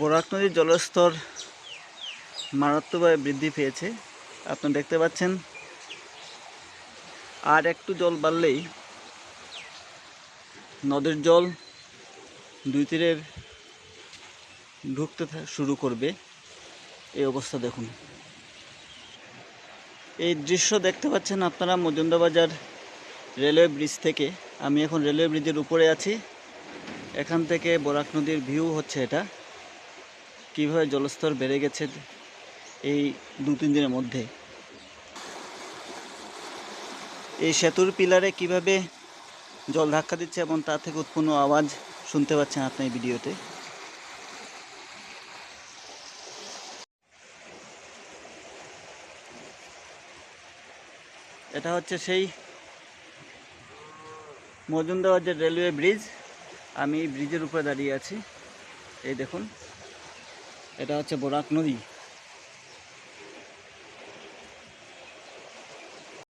বরাক নদীর জলস্তর মারাত্মকভাবে বৃদ্ধি পেয়েছে। আপনারা দেখতে পাচ্ছেন, আর একটু জল বাড়লেই নদীর জল দুই তীরের ঢুকতে শুরু করবে। এই অবস্থা দেখুন। এই দৃশ্য দেখতে পাচ্ছেন আপনারা মজুমদাবাজার রেলওয়ে ব্রিজ থেকে। আমি এখন রেলওয়ে ব্রিজের উপরে আছি। এখান থেকে বরাক নদীর ভিউ হচ্ছে এটা। কীভাবে জলস্তর বেড়ে গেছে এই দু তিন দিনের মধ্যে? এই সেতুর পিলারে কীভাবে জল ধাক্কা দিচ্ছে এবং তা থেকে উৎপন্ন আওয়াজ শুনতে পাচ্ছেন আপনি এই ভিডিওতে? এটা হচ্ছে সেই মজুমদাবাজার রেলওয়ে ব্রিজ। আমি ব্রিজের উপরে দাঁড়িয়ে আছি। এই দেখুন। এটা হচ্ছে বরাক নদী।